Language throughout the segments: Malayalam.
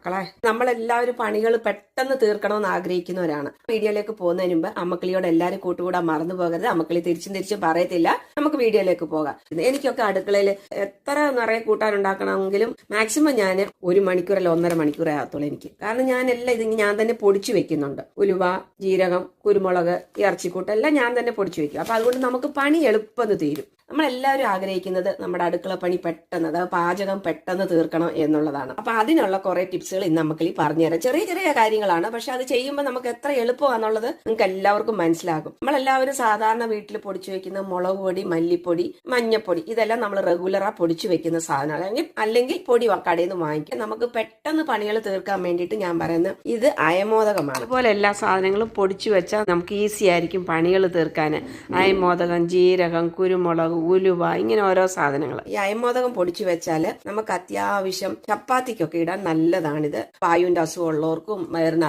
മക്കളെ. നമ്മളെല്ലാവരും പണികൾ പെട്ടെന്ന് തീർക്കണമെന്ന് ആഗ്രഹിക്കുന്നവരാണ്. വീഡിയോയിലേക്ക് പോകുന്നതിന് മുമ്പ് അമ്മക്കിളിയോട് എല്ലാവരും കൂട്ടുകൂടാൻ മറന്നു പോകരുത്. അമ്മക്കിളി തിരിച്ചും തിരിച്ചും പറയത്തില്ല. നമുക്ക് വീഡിയോയിലേക്ക് പോകാം. എനിക്കൊക്കെ അടുക്കളയിൽ എത്ര നിറയെ കൂട്ടാൻ ഉണ്ടാക്കണമെങ്കിലും മാക്സിമം ഞാൻ ഒരു മണിക്കൂറല്ല ഒന്നര മണിക്കൂറേ ആകത്തുള്ളൂ എനിക്ക്. കാരണം ഞാൻ എല്ലാം ഇത് ഞാൻ തന്നെ പൊടിച്ചു വെക്കുന്നുണ്ട്. ഉലുവ ജീരകം കുരുമുളക് ഇറച്ചിക്കൂട്ട് എല്ലാം ഞാൻ തന്നെ പൊടിച്ചു വെക്കും. അപ്പൊ അതുകൊണ്ട് നമുക്ക് പണി എളുപ്പം തീരും. നമ്മളെല്ലാവരും ആഗ്രഹിക്കുന്നത് നമ്മുടെ അടുക്കള പണി പെട്ടെന്ന് അതായത് പാചകം പെട്ടെന്ന് തീർക്കണം എന്നുള്ളതാണ്. അപ്പൊ അതിനുള്ള കുറെ ടിപ്സുകൾ ഇന്ന് നമുക്ക് ഈ പറഞ്ഞുതരാം ചെറിയ ചെറിയ കാര്യങ്ങളാണ് പക്ഷെ അത് ചെയ്യുമ്പോൾ നമുക്ക് എത്ര എളുപ്പമാണെന്നുള്ളത് നിങ്ങൾക്ക് എല്ലാവർക്കും മനസ്സിലാകും. നമ്മളെല്ലാവരും സാധാരണ വീട്ടിൽ പൊടിച്ചു വെക്കുന്ന മുളക് പൊടി മല്ലിപ്പൊടി മഞ്ഞപ്പൊടി ഇതെല്ലാം നമ്മൾ റെഗുലറാ പൊടിച്ചു വെക്കുന്ന സാധനമാണ് അല്ലെങ്കിൽ പൊടി കടയിൽ നിന്ന് വാങ്ങിക്കാം. നമുക്ക് പെട്ടെന്ന് പണികൾ തീർക്കാൻ വേണ്ടിയിട്ട് ഞാൻ പറയുന്നത് ഇത് അയമോദകമാണ്. അതുപോലെ എല്ലാ സാധനങ്ങളും പൊടിച്ചു വെച്ചാൽ നമുക്ക് ഈസി ആയിരിക്കും പണികൾ തീർക്കാൻ. അയമോദകം ജീരകം കുരുമുളക് ഉലുവ ഇങ്ങനെ ഓരോ സാധനങ്ങൾ ഈ അയമോദകം പൊടിച്ചു വെച്ചാൽ നമുക്ക് അത്യാവശ്യം ചപ്പാത്തിക്കൊക്കെ ഇടാൻ നല്ലതാണിത്. വായുവിന്റെ അസുഖം ഉള്ളവർക്കും വയറിന്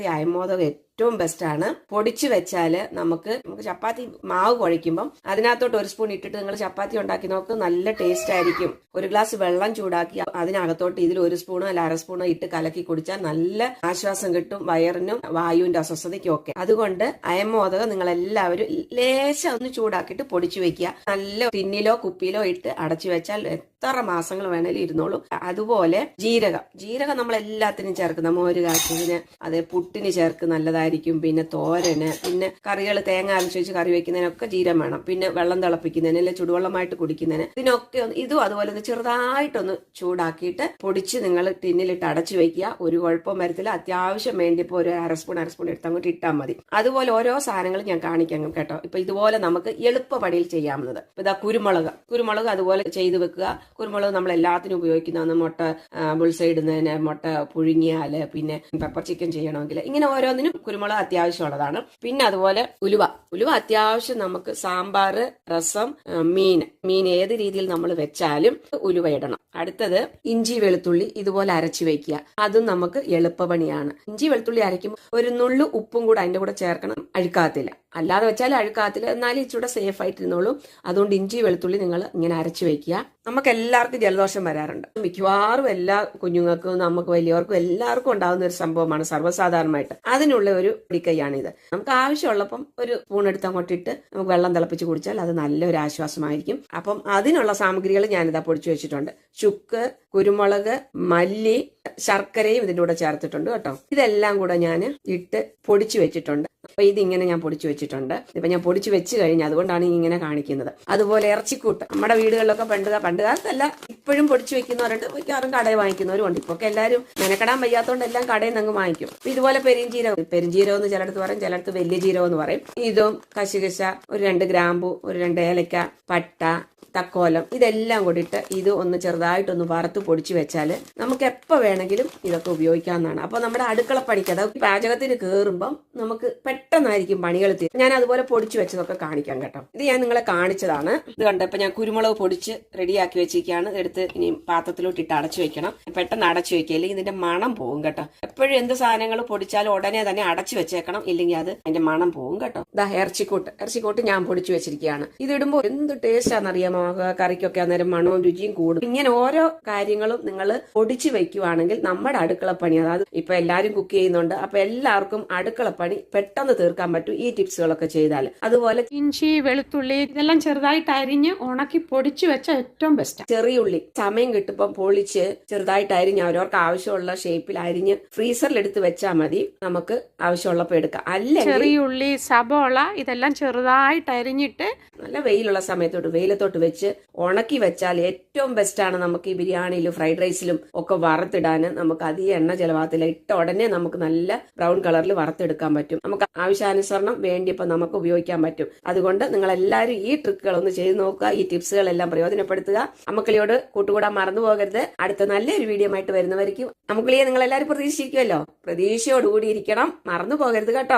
ഈ അയമോദകം ഏറ്റവും ബെസ്റ്റ് ആണ്. പൊടിച്ചു വെച്ചാൽ നമുക്ക് നമുക്ക് ചപ്പാത്തി മാവ് കുഴയ്ക്കുമ്പം അതിനകത്തോട്ട് ഒരു സ്പൂൺ ഇട്ടിട്ട് നിങ്ങൾ ചപ്പാത്തി ഉണ്ടാക്കി നോക്ക് നല്ല ടേസ്റ്റ് ആയിരിക്കും. ഒരു ഗ്ലാസ് വെള്ളം ചൂടാക്കി അതിനകത്തോട്ട് ഇതിൽ ഒരു സ്പൂണോ അല്ല അര സ്പൂണോ ഇട്ട് കലക്കി കുടിച്ചാൽ നല്ല ആശ്വാസം കിട്ടും വയറിനും വായുവിന്റെ അസ്വസ്ഥതയ്ക്കും ഒക്കെ. അതുകൊണ്ട് അയമോദകം നിങ്ങൾ എല്ലാവരും ലേശം ഒന്ന് ചൂടാക്കിയിട്ട് പൊടിച്ചു വെക്കുക. നല്ല ടിന്നിലോ കുപ്പിയിലോ ഇട്ട് അടച്ചു വെച്ചാൽ എത്ര മാസങ്ങൾ വേണേലും ഇരുന്നോളൂ. അതുപോലെ ജീരകം. ജീരകം നമ്മൾ എല്ലാത്തിനും ചേർക്കുന്ന മോര് കാച്ചതിന് അതേ പുട്ടിന് ചേർക്ക് നല്ലതായിരിക്കും പിന്നെ തോരന് പിന്നെ കറികൾ തേങ്ങ അരച്ച് വെച്ച് കറി വെക്കുന്നതിനൊക്കെ ജീരം വേണം പിന്നെ വെള്ളം തിളപ്പിക്കുന്നതിന് അല്ലെങ്കിൽ ചുടുവെള്ളമായിട്ട് കുടിക്കുന്നതിന് ഇതിനൊക്കെ ഇതും അതുപോലെ ഒന്ന് ചെറുതായിട്ടൊന്ന് ചൂടാക്കിയിട്ട് പൊടിച്ച് നിങ്ങൾ ടിന്നിലിട്ട് അടച്ചു വെക്കുക ഒരു കുഴപ്പവും വരത്തില്ല. അത്യാവശ്യം വേണ്ടിയപ്പോൾ ഒരു അര സ്പൂൺ സ്പൂൺ എടുത്ത് അങ്ങോട്ട് ഇട്ടാൽ മതി. അതുപോലെ ഓരോ സാധനങ്ങളും ഞാൻ കാണിക്കാം കേട്ടോ. ഇപ്പൊ ഇതുപോലെ നമുക്ക് എളുപ്പപടിയിൽ ചെയ്യാവുന്നത്. ഇതാ കുരുമുളക്. കുരുമുളക് അതുപോലെ ചെയ്ത് വെക്കുക. കുരുമുളക് നമ്മൾ എല്ലാത്തിനും ഉപയോഗിക്കുന്നതാണ് മുട്ട ബുൾസൈ മുട്ട പുഴുങ്ങിയാൽ പിന്നെ പെപ്പർ ചിക്കൻ ചെയ്യണമെങ്കിൽ ഇങ്ങനെ ഓരോന്നിനും കുരുമുളക് അത്യാവശ്യമുള്ളതാണ്. പിന്നെ അതുപോലെ ഉലുവ. ഉലുവ അത്യാവശ്യം നമുക്ക് സാമ്പാർ രസം മീൻ. മീൻ ഏത് രീതിയിൽ നമ്മൾ വെച്ചാലും ഉലുവ ഇടണം. അടുത്തത് ഇഞ്ചി വെളുത്തുള്ളി ഇതുപോലെ അരച്ചു വെക്കുക. അതും നമുക്ക് എളുപ്പപണിയാണ്. ഇഞ്ചി വെളുത്തുള്ളി അരയ്ക്കുമ്പോൾ ഒരു നുള്ളു ഉപ്പും കൂടെ അതിന്റെ കൂടെ ചേർക്കണം. അഴുക്കാത്തില്ല അല്ലാതെ വെച്ചാൽ അഴുക്കാത്തില്ല എന്നാലും ഇച്ചിരി സേഫ് ആയിട്ടിരുന്നോളൂ അതുകൊണ്ട് ഇഞ്ചി വെളുത്തുള്ളി നിങ്ങൾ ഇങ്ങനെ അരച്ചു വെക്കുക. നമുക്ക് എല്ലാവർക്കും ജലദോഷം വരാറുണ്ട്. മിക്കവാറും എല്ലാ കുഞ്ഞുങ്ങൾക്കും നമുക്ക് വലിയവർക്കും എല്ലാവർക്കും ഉണ്ടാകുന്ന ഒരു സംഭവമാണ് സർവസാധാരണമായിട്ട്. അതിനുള്ള ഒരു പൊടിക്കൈയാണിത്. നമുക്ക് ആവശ്യമുള്ളപ്പം ഒരു സ്പൂൺ എടുത്ത് അങ്ങോട്ട് ഇട്ട് നമുക്ക് വെള്ളം തിളപ്പിച്ച് കുടിച്ചാൽ അത് നല്ലൊരു ആശ്വാസമായിരിക്കും. അപ്പം അതിനുള്ള സാമഗ്രികൾ ഞാനിതാ പൊടിച്ചു വെച്ചിട്ടുണ്ട്. ചുക്ക് കുരുമുളക് മല്ലി ശർക്കരയും ഇതിന്റെ കൂടെ ചേർത്തിട്ടുണ്ട് കേട്ടോ. ഇതെല്ലാം കൂടെ ഞാൻ ഇട്ട് പൊടിച്ചു വെച്ചിട്ടുണ്ട്. അപ്പൊ ഇതിങ്ങനെ ഞാൻ പൊടിച്ചു വെച്ചിട്ടുണ്ട്. ഇപ്പൊ ഞാൻ പൊടിച്ചു വെച്ച് കഴിഞ്ഞ് അതുകൊണ്ടാണ് ഇങ്ങനെ കാണിക്കുന്നത്. അതുപോലെ ഇറച്ചിക്കൂട്ട്. നമ്മുടെ വീടുകളിലൊക്കെ പണ്ട് പണ്ട് കാലത്തല്ല ഇപ്പോഴും പൊടിച്ചു വെക്കുന്നവരുണ്ട് മിക്കവാറും കടയിൽ വാങ്ങിക്കുന്നവരും ഉണ്ട് ഒക്കെ എല്ലാവരും മെനക്കെടാൻ വയ്യാത്തതുകൊണ്ട് എല്ലാം കടയിൽ നിന്ന് അങ്ങ് വാങ്ങിക്കും. ഇതുപോലെ പെരിഞ്ചീരകം പെരിഞ്ചീരകം എന്ന് ചിലടത്ത് പറയും ചിലടത്ത് വലിയ ജീരകം എന്ന് പറയും. ഇതും കശുകശ ഒരു രണ്ട് ഗ്രാമ്പു ഒരു രണ്ട് ഏലക്ക പട്ട തക്കോലം ഇതെല്ലാം കൂടിയിട്ട് ഇത് ഒന്ന് ചെറുതായിട്ടൊന്ന് വറുത്ത് പൊടിച്ചു വെച്ചാൽ നമുക്ക് എപ്പോൾ വേണമെങ്കിലും ഇതൊക്കെ ഉപയോഗിക്കാവുന്നതാണ്. അപ്പോൾ നമ്മുടെ അടുക്കള പണിക്ക് അതായത് പാചകത്തിന് കയറുമ്പം നമുക്ക് പെട്ടെന്നായിരിക്കും പണികൾ തീരും ഞാൻ അതുപോലെ പൊടിച്ചു വെച്ചതൊക്കെ കാണിക്കാം കേട്ടോ. ഇത് ഞാൻ നിങ്ങളെ കാണിച്ചതാണ്. ഇത് കണ്ടപ്പോൾ ഞാൻ കുരുമുളക് പൊടിച്ച് റെഡിയാക്കി വെച്ചിരിക്കുകയാണ്. എടുത്ത് ഇനി പാത്രത്തിലോട്ട് ഇട്ട് അടച്ചു വെക്കണം. പെട്ടെന്ന് അടച്ചു വെക്കുക. അല്ലെങ്കിൽ ഇതിന്റെ മണം പോകും കേട്ടോ. എപ്പോഴും എന്ത് സാധനങ്ങൾ പൊടിച്ചാലും ഉടനെ തന്നെ അടച്ചു വെച്ചേക്കണം. ഇല്ലെങ്കിൽ അത് അതിന്റെ മണം പോകും കേട്ടോ. ഇതാ ഇറച്ചിക്കൂട്ട്. ഇറച്ചിക്കൂട്ട് ഞാൻ പൊടിച്ചു വെച്ചിരിക്കുകയാണ്. ഇത് ഇടുമ്പോൾ എന്ത് ടേസ്റ്റ് ആണെന്നറിയാമോ ആ കറിക്കൊക്കെ അന്നേരം മണവും രുചിയും കൂടും. ഇങ്ങനെ ഓരോ കാര്യങ്ങളും നിങ്ങൾ പൊടിച്ചു വെക്കുവാണെങ്കിൽ നമ്മുടെ അടുക്കള പണി അതായത് ഇപ്പൊ എല്ലാരും കുക്ക് ചെയ്യുന്നുണ്ട്. അപ്പൊ എല്ലാവർക്കും അടുക്കള പണി പെട്ടെന്ന് തീർക്കാൻ പറ്റും ഈ ടിപ്സുകളൊക്കെ ചെയ്താൽ അതുപോലെ ഇഞ്ചി വെളുത്തുള്ളി ഇതെല്ലാം ചെറുതായിട്ട് അരിഞ്ഞ് ഉണക്കി പൊടിച്ചു വെച്ച ഏറ്റവും ബെസ്റ്റ് ചെറിയുള്ളി സമയം കിട്ടുമ്പോൾ പൊളിച്ച് ചെറുതായിട്ട് അരിഞ്ഞ് അവരവർക്ക് ആവശ്യമുള്ള ഷേപ്പിൽ അരിഞ്ഞ് ഫ്രീസറിൽ എടുത്ത് വെച്ചാൽ മതി. നമുക്ക് ആവശ്യമുള്ളപ്പോൾ എടുക്കാം. അല്ലെങ്കിൽ ചെറിയുള്ളി സബോള ഇതെല്ലാം ചെറുതായിട്ട് അരിഞ്ഞിട്ട് നല്ല വെയിലുള്ള സമയത്തോട്ട് വെയിലത്തോട്ട് വെച്ച് ഉണക്കി വെച്ചാൽ ഏറ്റവും ബെസ്റ്റാണ് നമുക്ക് ഈ ബിരിയാണിയിലും ഫ്രൈഡ് റൈസിലും ഒക്കെ വറുത്തിടാൻ. നമുക്ക് അധികം എണ്ണ ചെലവാകത്തില്ല. ഇട്ട ഉടനെ നമുക്ക് നല്ല ബ്രൗൺ കളറിൽ വറുത്തെടുക്കാൻ പറ്റും. നമുക്ക് ആവശ്യാനുസരണം വേണ്ടിയപ്പോൾ നമുക്ക് ഉപയോഗിക്കാൻ പറ്റും. അതുകൊണ്ട് നിങ്ങൾ എല്ലാവരും ഈ ട്രിക്കുകൾ ഒന്ന് ചെയ്ത് നോക്കുക. ഈ ടിപ്സുകളെല്ലാം പ്രയോജനപ്പെടുത്തുക. അമ്മക്കളിയോട് കൂട്ടുകൂടാൻ മറന്നു പോകരുത്. അടുത്ത നല്ലൊരു വീഡിയോ ആയിട്ട് നമുക്ക് നിങ്ങൾ എല്ലാവരും പ്രതീക്ഷിക്കുമല്ലോ. പ്രതീക്ഷയോടുകൂടി ഇരിക്കണം. മറന്നു പോകരുത് കേട്ടോ.